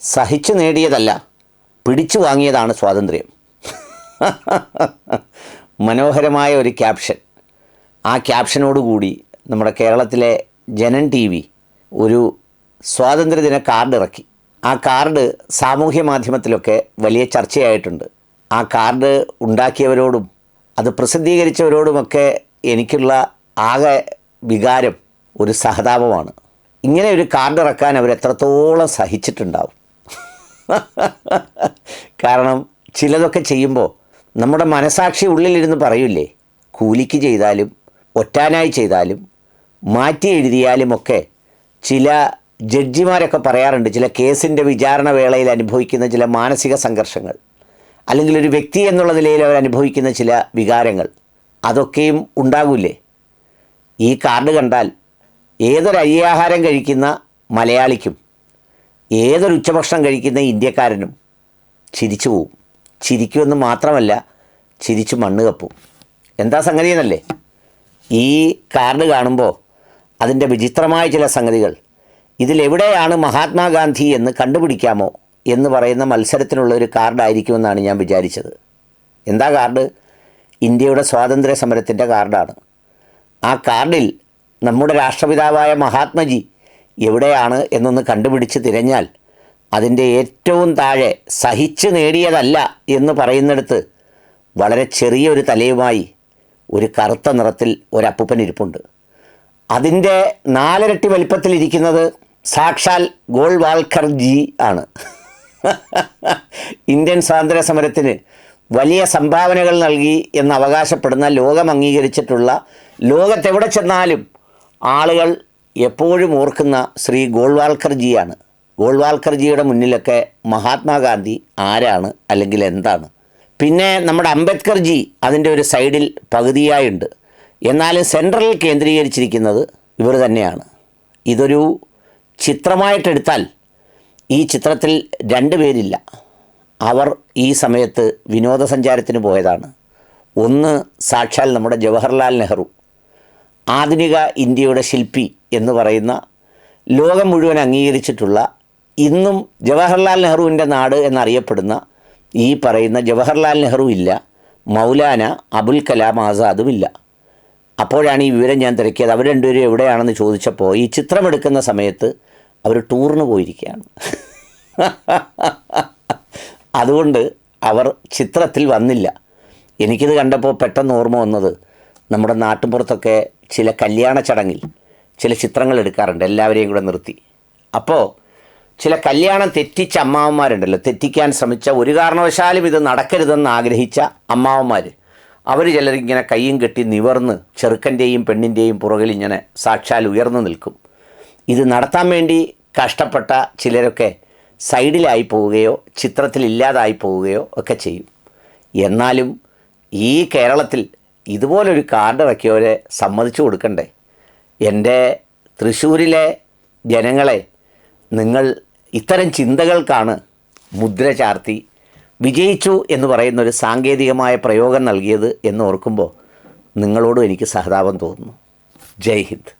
സഹിച്ചു നേടിയതല്ല പിടിച്ചു വാങ്ങിയതാണ് സ്വാതന്ത്ര്യം. മനോഹരമായ ഒരു ക്യാപ്ഷൻ. ആ ക്യാപ്ഷനോടുകൂടി നമ്മുടെ കേരളത്തിലെ ജനൻ ടി വി ഒരു സ്വാതന്ത്ര്യദിന കാർഡ് ഇറക്കി. ആ കാർഡ് സാമൂഹ്യ മാധ്യമത്തിലൊക്കെ വലിയ ചർച്ചയായിട്ടുണ്ട്. ആ കാർഡ് ഉണ്ടാക്കിയവരോടും അത് പ്രസിദ്ധീകരിച്ചവരോടുമൊക്കെ എനിക്കുള്ള ആകെ വികാരം ഒരു സഹതാപമാണ്. ഇങ്ങനെ ഒരു കാർഡ് ഇറക്കാൻ അവർ എത്രത്തോളം സഹിച്ചിട്ടുണ്ടാവും? കാരണം ചിലതൊക്കെ ചെയ്യുമ്പോൾ നമ്മുടെ മനസാക്ഷി ഉള്ളിലിരുന്ന് പറയില്ലേ? കൂലിക്ക് ചെയ്താലും ഒറ്റാനായി ചെയ്താലും മാറ്റി എഴുതിയാലുമൊക്കെ ചില ജഡ്ജിമാരൊക്കെ പറയാറുണ്ട് ചില കേസിന്റെ വിചാരണ വേളയിൽ അനുഭവിക്കുന്ന ചില മാനസിക സംഘർഷങ്ങൾ. അല്ലെങ്കിൽ ഒരു വ്യക്തി എന്നുള്ള നിലയിൽ അവർ അനുഭവിക്കുന്ന ചില വികാരങ്ങൾ. അതൊക്കെയും ഉണ്ടാകില്ലേ? ഈ കാർഡ് കണ്ടാൽ ഏതൊരു അയ്യാഹാരം കഴിക്കുന്ന മലയാളിക്കും ഏതൊരു ഉച്ചഭക്ഷണം കഴിക്കുന്ന ഇന്ത്യക്കാരനും ചിരിച്ചു പോവും. ചിരിക്കുമെന്ന് മാത്രമല്ല ചിരിച്ചു മണ്ണ് കപ്പും. എന്താ സംഗതി എന്നല്ലേ? ഈ കാർഡ് കാണുമ്പോൾ അതിന്റെ വിചിത്രമായ ചില സംഗതികൾ. ഇതിലെവിടെയാണ് മഹാത്മാഗാന്ധി എന്ന് കണ്ടുപിടിക്കാമോ എന്ന് പറയുന്ന മത്സരത്തിനുള്ള ഒരു കാർഡായിരിക്കുമെന്നാണ് ഞാൻ വിചാരിച്ചത്. എന്താ കാർഡ്? ഇന്ത്യയുടെ സ്വാതന്ത്ര്യ സമരത്തിന്റെ കാർഡാണ്. ആ കാർഡിൽ നമ്മുടെ രാഷ്ട്രപിതാവായ മഹാത്മജി എവിടെയാണ് എന്നൊന്ന് കണ്ടുപിടിച്ച് തിരഞ്ഞാൽ അതിന്റെ ഏറ്റവും താഴെ സഹിച്ച് നേടിയതല്ല എന്ന് പറയുന്നിടത്ത് വളരെ ചെറിയൊരു തലയുമായി ഒരു കറുത്ത നിറത്തിൽ ഒരപ്പൂപ്പൻ ഇരിപ്പുണ്ട്. അതിന്റെ നാലിരട്ടി വലിപ്പത്തിലിരിക്കുന്നത് സാക്ഷാൽ ഗോൾവാൾക്കർ ജി ആണ്. ഇന്ത്യൻ സ്വാതന്ത്ര്യ സമരത്തിന് വലിയ സംഭാവനകൾ നൽകി എന്ന് അവകാശപ്പെടുന്ന ലോകം അംഗീകരിച്ചിട്ടുള്ള ലോകത്തെവിടെ ചെന്നാലും ആളുകൾ എപ്പോഴും ഓർക്കുന്ന ശ്രീ ഗോൾവാൽക്കർജിയാണ്. ഗോൾവാൽക്കർജിയുടെ മുന്നിലൊക്കെ മഹാത്മാഗാന്ധി ആരാണ് അല്ലെങ്കിൽ എന്താണ്? പിന്നെ നമ്മുടെ അംബേദ്കർജി അതിന്റെ ഒരു സൈഡിൽ പകുതിയായുണ്ട്. എന്നാൽ സെൻട്രലിൽ കേന്ദ്രീകരിച്ചിരിക്കുന്നത് ഇവർ തന്നെയാണ്. ഇതൊരു ചിത്രമായിട്ടെടുത്താൽ ഈ ചിത്രത്തിൽ രണ്ട് പേരില്ല. അവർ ഈ സമയത്ത് വിനോദസഞ്ചാരത്തിന് പോയതാണ്. ഒന്ന് സാക്ഷാൽ നമ്മുടെ ജവഹർലാൽ നെഹ്റു. ആധുനിക ഇന്ത്യയുടെ ശില്പി എന്ന് പറയുന്ന ലോകം മുഴുവൻ അംഗീകരിച്ചിട്ടുള്ള ഇന്നും ജവഹർലാൽ നെഹ്റുവിന്റെ നാട് എന്നറിയപ്പെടുന്ന ഈ പറയുന്ന ജവഹർലാൽ നെഹ്റു ഇല്ല മൗലാന അബുൽ കലാം ആസാദും ഇല്ല. അപ്പോഴാണ് ഈ വിവരം ഞാൻ തിരക്കിയത്. അവർ രണ്ടുപേരും എവിടെയാണെന്ന് ചോദിച്ചപ്പോൾ ഈ ചിത്രമെടുക്കുന്ന സമയത്ത് അവർ ടൂറിന് പോയിരിക്കുകയാണ്. അതുകൊണ്ട് അവർ ചിത്രത്തിൽ വന്നില്ല. എനിക്കിത് കണ്ടപ്പോൾ പെട്ടെന്ന് ഓർമ്മ വന്നത് നമ്മുടെ നാട്ടുമ്പുറത്തൊക്കെ ചില കല്യാണ ചടങ്ങിൽ ചില ചിത്രങ്ങൾ എടുക്കാറുണ്ട് എല്ലാവരെയും കൂടെ നിർത്തി. അപ്പോൾ ചില കല്യാണം തെറ്റിച്ച അമ്മാവന്മാരുണ്ടല്ലോ തെറ്റിക്കാൻ ശ്രമിച്ച ഒരു കാരണവശാലും ഇത് നടക്കരുതെന്ന് ആഗ്രഹിച്ച അമ്മാവന്മാർ അവർ ചിലരിങ്ങനെ കൈയും കെട്ടി നിവർന്ന് ചെറുക്കന്റെയും പെണ്ണിന്റെയും പുറകിൽ ഇങ്ങനെ സാക്ഷാൽ ഉയർന്നു നിൽക്കും. ഇത് നടത്താൻ വേണ്ടി കഷ്ടപ്പെട്ട ചിലരൊക്കെ സൈഡിലായി പോവുകയോ ചിത്രത്തിൽ ഇല്ലാതായി പോവുകയോ ഒക്കെ ചെയ്യും. എന്നാലും ഈ കേരളത്തിൽ ഇതുപോലൊരു കാർഡ് ഇറക്കിയവരെ സമ്മതിച്ചു കൊടുക്കണ്ടേ? എന്റെ തൃശ്ശൂരിലെ ജനങ്ങളെ നിങ്ങൾ ഇത്തരം ചിന്തകൾക്കാണ് മുദ്ര ചാർത്തി വിജയിച്ചു എന്ന് പറയുന്ന ഒരു സാങ്കേതികമായ പ്രയോഗം നൽകിയത് എന്ന് ഓർക്കുമ്പോൾ നിങ്ങളോടും എനിക്ക് സഹതാപം തോന്നുന്നു. ജയ് ഹിന്ദ്.